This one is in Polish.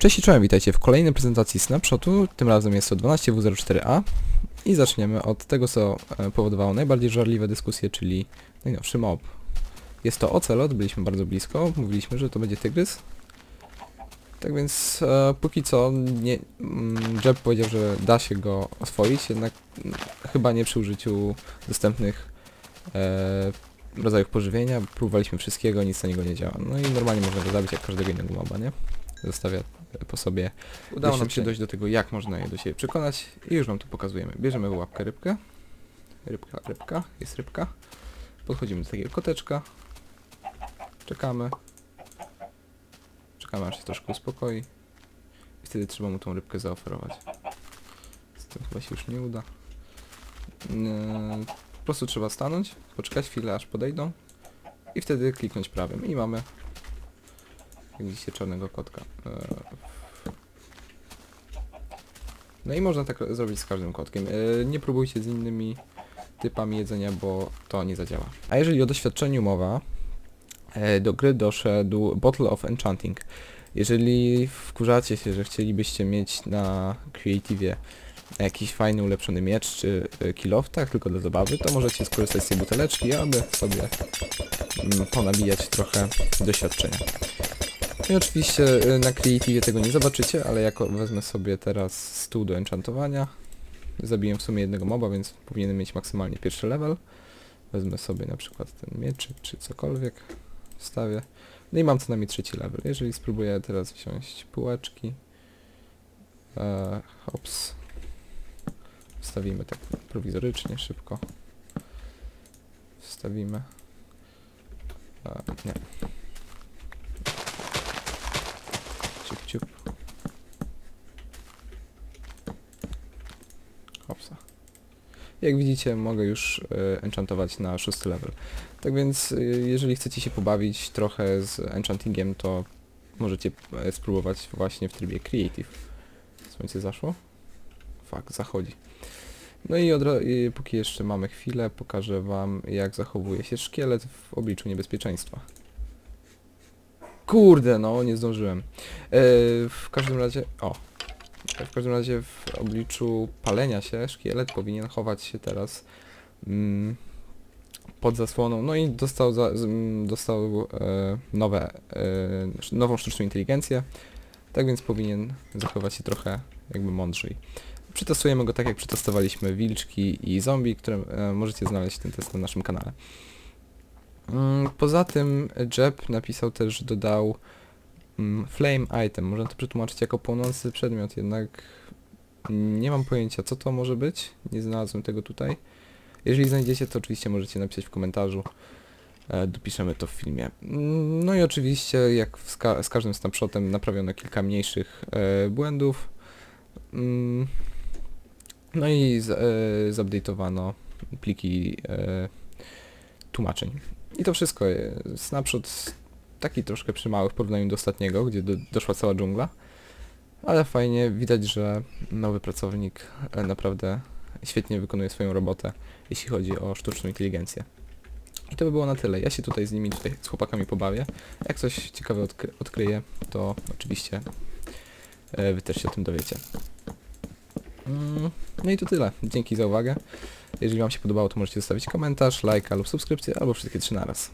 Cześć i czołem, witajcie w kolejnej prezentacji Snapshotu, tym razem jest to 12W04A i zaczniemy od tego, co e, powodowało najbardziej żarliwe dyskusje, czyli najnowszy mob. Jest to Ocelot, byliśmy bardzo blisko, mówiliśmy, że to będzie Tygrys. Tak więc e, póki co nie, mm, Jeb powiedział, że da się go oswoić, jednak mm, chyba nie przy użyciu dostępnych e, rodzajów pożywienia. Próbowaliśmy wszystkiego, nic na niego nie działa. No i normalnie można go zabić jak każdego innego moba, nie? Zostawia po sobie. Udało nam się dojść do tego, jak można je do siebie przekonać i już wam tu pokazujemy. Bierzemy w łapkę rybkę. Rybka, rybka, jest rybka. Podchodzimy do takiego koteczka. Czekamy. Czekamy aż się troszkę uspokoi. I wtedy trzeba mu tą rybkę zaoferować. Z tym chyba się już nie uda. Eee, Po prostu trzeba stanąć, poczekać chwilę aż podejdą i wtedy kliknąć prawym i mamy widzicie czarnego kotka. Eee, No i można tak zrobić z każdym kotkiem. Eee, Nie próbujcie z innymi typami jedzenia, bo to nie zadziała. A jeżeli o doświadczeniu mowa, e, do gry doszedł Bottle of Enchanting. Jeżeli wkurzacie się, że chcielibyście mieć na Creative jakiś fajny, ulepszony miecz czy e, tak tylko dla zabawy, to możecie skorzystać z tej buteleczki, aby sobie mm, ponabijać trochę doświadczenia. I oczywiście y, na Creative tego nie zobaczycie, ale jako wezmę sobie teraz stół do enchantowania. Zabiję w sumie jednego moba, więc powinienem mieć maksymalnie pierwszy level. Wezmę sobie na przykład ten mieczyk czy cokolwiek. Wstawię. No i mam co najmniej trzeci level. Jeżeli spróbuję teraz wziąć półeczki. E, hops. Wstawimy tak prowizorycznie, szybko. Wstawimy. E, nie. Jak widzicie, mogę już e, enchantować na szósty level. Tak więc, e, jeżeli chcecie się pobawić trochę z enchantingiem, to możecie e, spróbować właśnie w trybie Creative. Słońce zaszło? Fak, zachodzi. No i, odra- i póki jeszcze mamy chwilę, pokażę wam, jak zachowuje się szkielet w obliczu niebezpieczeństwa. Kurde, no, nie zdążyłem. E, w każdym razie, o, w każdym razie w obliczu palenia się szkielet powinien chować się teraz mm, pod zasłoną, no i dostał, za, mm, dostał e, nowe, e, nową sztuczną inteligencję, tak więc powinien zachować się trochę jakby mądrzej. Przetestujemy go tak jak przetestowaliśmy wilczki i zombie, które e, możecie znaleźć ten test na naszym kanale. Mm, Poza tym Jeb napisał też, dodał flame item. Można to przetłumaczyć jako płonący przedmiot, jednak nie mam pojęcia co to może być. Nie znalazłem tego tutaj. Jeżeli znajdziecie to oczywiście możecie napisać w komentarzu. E, dopiszemy to w filmie. Mm, No i oczywiście jak z, ka z każdym snapshotem naprawiono kilka mniejszych e, błędów. Mm, No i e, zupdate'owano pliki tłumaczeń. I to wszystko. Snapshot taki troszkę przymały w porównaniu do ostatniego, gdzie do, doszła cała dżungla. Ale fajnie, widać, że nowy pracownik e, naprawdę świetnie wykonuje swoją robotę, jeśli chodzi o sztuczną inteligencję. I to by było na tyle. Ja się tutaj z nimi, tutaj z chłopakami pobawię. Jak coś ciekawe odkry odkryję, to oczywiście e, wy też się o tym dowiecie. Mm, No i to tyle. Dzięki za uwagę. Jeżeli wam się podobało, to możecie zostawić komentarz, lajka lub subskrypcję, albo wszystkie trzy naraz.